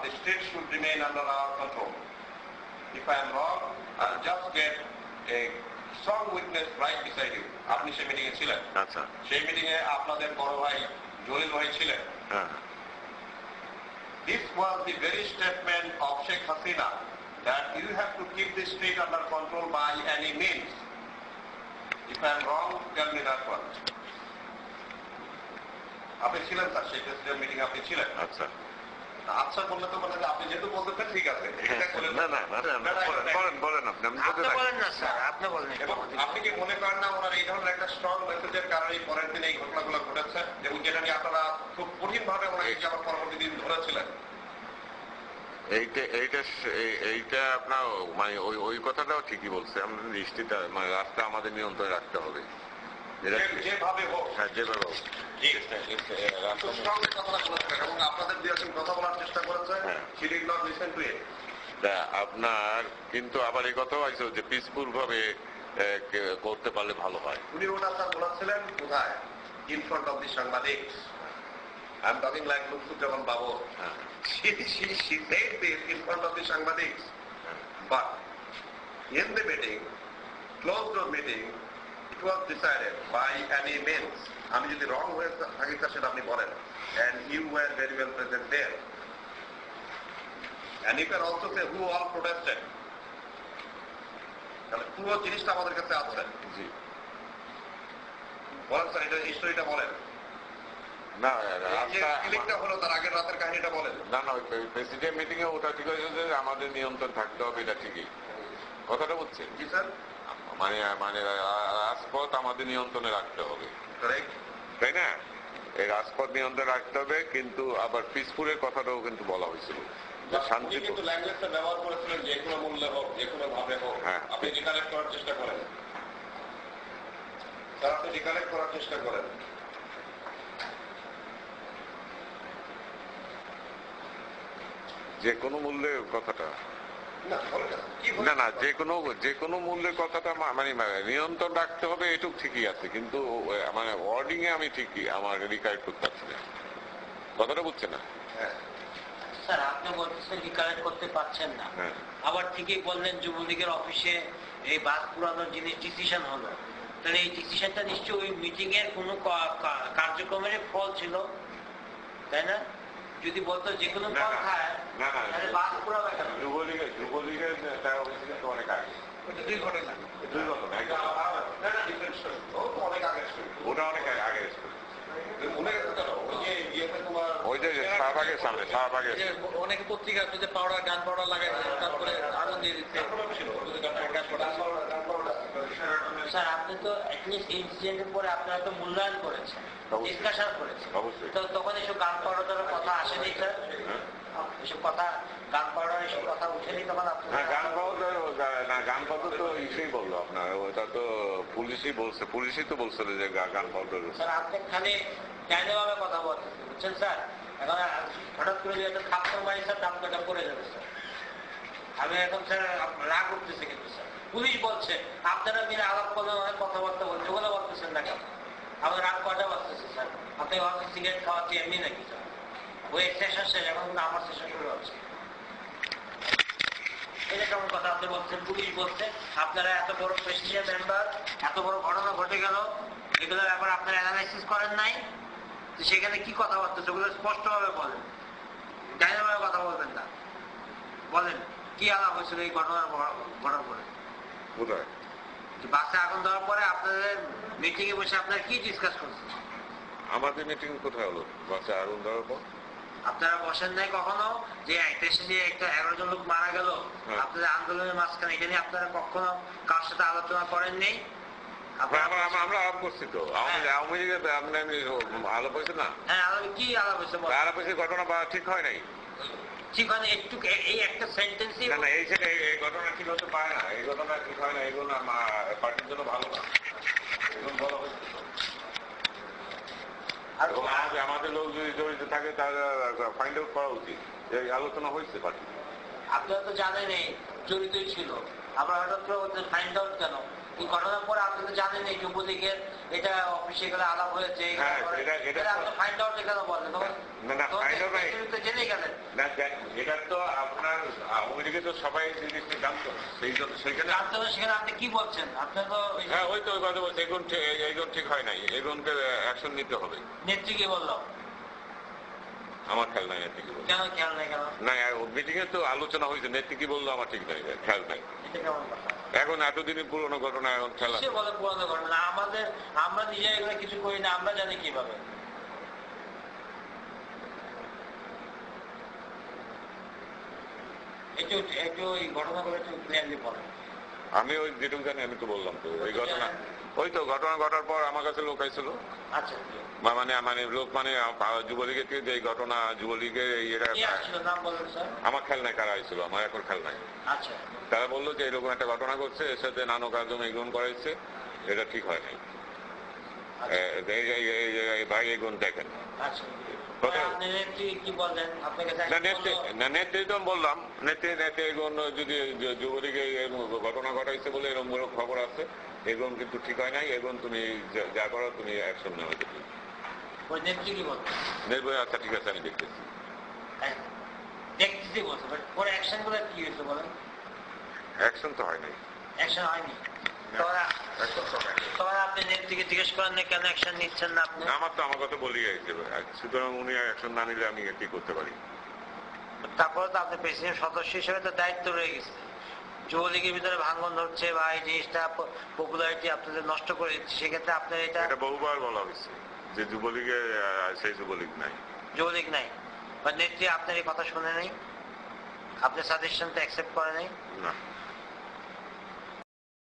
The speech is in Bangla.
the state should remain under our control. If I am wrong, I'll just get a strong witness right beside you. আপনি সেই মিটিং এ ছিলেন আচ্ছা সেই মিটিং এ আপনাদের বড় ভাই জলিল ভাই ছিলেন হ্যাঁ This was the very statement of Sheikh Hasina that you have to keep the state under control by any means. If I am wrong, tell me that one. আপনি ছিলেন স্যার সেই প্রেসিডেন্ট মিটিং আপনি ছিলেন আচ্ছা আচ্ছা বললে তো মানে আপনি যেহেতু বলতেছেন ঠিক আছে। এটা বলেন না না না না, না, বলেন বলেন বলেন আপনি আমি বলতে আপনি থাকি। বলেন না স্যার আপনি বলেন। এবং আপনি কি মনে করেন না ওনার এই ধরনের একটা স্ট্রং মেসেজের কারণে পরের দিন এই ঘটনাগুলো ঘটেছে? এবং যেটা নিয়ে আপনারা খুব কঠিন ভাবে ওনাকে যে আবার পরবর্তী দিন ধরেছিলেন। এইটা এইটা এইটা আপনার মানে ওই ওই কথাটাও ঠিকই বলছে। আমরা দৃষ্টিটা মানে রাস্তা আমাদের নিয়ন্ত্রণে রাখতে হবে। যেভাবে হোক। হ্যাঁ যেভাবে হোক। আপনার কিন্তু আবার এই কথাও আছে যে পিসফুল ভাবে করতে পারলে ভালো হয়। উনি ওটা স্যার বলেছিলেন কোথায় ইন ফ্রন্ট অফ দি সাংবাদিক। I am talking like Lutfuzzaman Babu. হ্যাঁ। Of the Sangmadiks. But was decided by any means. আমি যদি রং হয়ে থাকি স্যার সেটা আপনি বলেন। And you were very well present there. And you can also say who all protested. তাহলে পুরো জিনিসটা আমাদের কাছে আছে। জি। বলেন স্যার এটা হিস্টোরিটা বলেন। না হলো তার আগের রাতের কাহিনীটা বলেন। না না প্রেসিডেন্ট মিটিং এ ওটা ঠিক যে আমাদের নিয়ন্ত্রণ থাকতে হবে এটা ঠিকই। কথাটা জি স্যার। মানে মানে রাজপথ আমাদের নিয়ন্ত্রণে রাখতে হবে। তাই না? এই রাজপথ নিয়ন্ত্রণে রাখতে হবে কিন্তু আবার পিসফুলের কথাটাও কিন্তু বলা হয়েছিল। শান্তি ব্যবহার করেছিলেন যে কোনো মূল্যে হোক যে কোনো ভাবে হোক। হ্যাঁ। আপনি রিকালেক্ট করার চেষ্টা করেন। স্যার আপনি রিকালেক্ট করার চেষ্টা করেন। যে কোনো মূল্যে কথাটা। না না। কি হলো? না না যে কোনো যে কোনো মূল্যের কথাটা মানে নিয়ন্ত্রণ রাখতে হবে এটুক ঠিকই আছে কিন্তু মানে ওয়ার্ডিং এ আমি ঠিকই আমার রিকারেক্ট করতে পারছি না কথাটা বুঝছে না হ্যাঁ। স্যার আপনি বলতেছেন রিকালেক্ট করতে পারছেন না হ্যাঁ আবার ঠিকই বললেন যুবলীগের অফিসে এই বাস পুরানোর জিনিস ডিসিশন হলো তাহলে এই ডিসিশনটা নিশ্চয়ই ওই মিটিং এর কোনো কার্যক্রমের ফল ছিল তাই না যদি বলতো যে কোনো ফল খায়। তাহলে বাস পুরাবে অনেক পত্রিকা যে পাউডার গান পাউডার লাগাইছে তারপরে আগুন দিয়ে পাউডার স্যার আপনি তো ইনসিডেন্টের পরে আপনারা তো মূল্যায়ন করেছেন। ডিসকাশন করেছেন। তো তখন এসব গান পাউডারের কথা আসেনি স্যার? এসব কথা গান পাউডার এসব কথা উঠেনি তখন গান না গান পাওয়া তো ইসেই বলল আপনার। ওটা তো পুলিশই বলছে পুলিশই তো বলছিল যে গান পাওয়া স্যার আপনি খালি ভাবে কথা বলতেছেন বুঝছেন স্যার? এখন হঠাৎ করে একটা থাপ্পড় মারি স্যার দামটা পড়ে যাবে স্যার। আমি এখন স্যার রাগ উঠতেছে কিন্তু স্যার। পুলিশ বলছে আপনারা মিলে আলাপ অনেক কথাবার্তা বলছে ওগুলো বলতেছেন না কেন? আমার রাগ কটা বাজতেছে স্যার। আপনি ভাবছেন সিগারেট খাওয়াচ্ছি এমনি নাকি স্যার? ওই সেশন শেষ এখন কিন্তু আমার সেশন শুরু হচ্ছে এটা কেমন কথা? আপনি বলছেন পুলিশ বলছে আপনারা এত বড় প্রেসিডেন্ট মেম্বার এত বড় ঘটনা ঘটে গেল এগুলোর ব্যাপার আপনারা অ্যানালাইসিস করেন নাই? তো সেখানে কি কথাবার্তা সেগুলো স্পষ্টভাবে বলেন। ডাইনাভাবে কথা বলবেন না। বলেন কি আলাপ হয়েছিল এই ঘটনার ঘটার পরে? বাসে আগুন দেওয়ার পরে আপনাদের মিটিং এ বসে আপনারা কি ডিসকাস করছেন? আমাদের মিটিং কোথায় হলো? বাসে আগুন দেওয়ার পর? আপনারা বসেন নাই কখনো? যে দিয়ে একটা এগারো জন লোক মারা গেল। হ্যাঁ। আপনাদের আন্দোলনের মাঝখানে এটা নিয়ে আপনারা কখনো কার সাথে আলোচনা করেন নেই? আমরা আমরা- আমরা- আমরা আলাপ করছি তো। আওয়ামী হ্যাঁ। আওয়ামী লীগের আলাপ হয়েছে না? হ্যাঁ কি আলাপ হয়েছে আলাপ হয়েছে ঘটনা ঠিক হয় নাই? ঠিক একটু এই একটা সেন্টেন্সই না না এই এই- এই ঘটনা ঠিক হতে পারে না। এই ঘটনা ঠিক হয় না এগুলো পার্টির জন্য ভালো না। এগুলো বলা হয়েছে আর আমাদের লোক যদি জড়িত থাকে তার ফাইন্ড আউট করা উচিত। এই আলোচনা হয়েছে পার্টি। আপনারা তো জানেন জড়িতই ছিল। আমরা হঠাৎ করে ফাইন্ড আউট কেন? এই ঘটনার পরে আপনি তো জানেন এই যুবলীগের এটা অফিসে গেলে আলাপ হয়েছে এই করে। এটা- এটা তো- আপনার আওয়ামী লীগে তো সবাই জিনিসটা জানতো। সেই জন্য সেইখানে জানতে হবে সেখানে আপনি কি বলছেন? আপনার তো হ্যাঁ ওই তো ওই কথা বলছে। ঠিক এগুন ঠিক হয় নাই। এগুনকে অ্যাকশন নিতে হবে। নেত্রী কি বলল? আমার খেয়াল নাই নেত্রী না মিটিং এ তো আলোচনা হয়েছে নেত্রী কি বলল আমার ঠিক নাই খেয়াল নাই। এখন এতদিনের পুরনো ঘটনা এখন খেলা বলে পুরানো ঘটনা? আমাদের আমরা নিজে কিছু করি না আমরা জানি কীভাবে। একটু একটু এই ঘটনাগুলো একটু ক্লিয়ারলি বলেন। আমি ওই যেটুকু জানি আমি তো বললাম তো। ওই ঘটনা ওই তো ঘটনা ঘটার পর আমার কাছে লোক আইছিল। আচ্ছা। মানে মানে লোক মানে যুবলীগের থেকে যে ঘটনা যুবলীগের এরা স্যার। আমার খেয়াল নাই কারা আইছিল? আমার এখন খেয়াল নাই। আচ্ছা। তারা বলল যে এরকম একটা ঘটনা করছে এর সাথে নানক কাজম এগুন করাইছে এটা ঠিক হয় নাই। আচ্ছা, ভাই এগুন দেখেন। বললাম নেত্রী নেত্রী এগুন যদি যুবলীগে ঘটনা ঘটাইছে বলে এরকম খবর আছে এগুন কিন্তু ঠিক হয় নাই এগুন তুমি যা- করো তুমি অ্যাকশন নেওয়া যেতে আচ্ছা ঠিক আছে আমি দেখতেছি। হ্যাঁ, দেখতেছি বলছে বাট অ্যাকশনগুলো কি হয়েছে বলেন? অ্যাকশন তো হয় নাই। অ্যাকশন হয়নি। আপনি নেত্রীকে জিজ্ঞেস করেন না কেন অ্যাকশন নিচ্ছেন না আপনি? আমার তো আমার কথা বলেই সুতরাং উনি অ্যাকশন না নিলে আমি কি করতে পারি? তারপরে তো আপনি প্রেসিডেন্ট সদস্য হিসেবে তো দায়িত্ব রয়ে গেছে। যুবলীগের ভিতরে ভাঙন ধরছে বা এই জিনিসটা পপুলারিটি আপনাদের নষ্ট করে দিচ্ছে সেক্ষেত্রে আপনার এটা এটা বহুবার বলা হয়েছে যে যুবলীগে সেই যুবলীগ নাই। যুবলীগ নাই। বা নেত্রী আপনার এই কথা শুনে নেই? আপনার সাজেশনটা অ্যাকসেপ্ট করে নেই? না।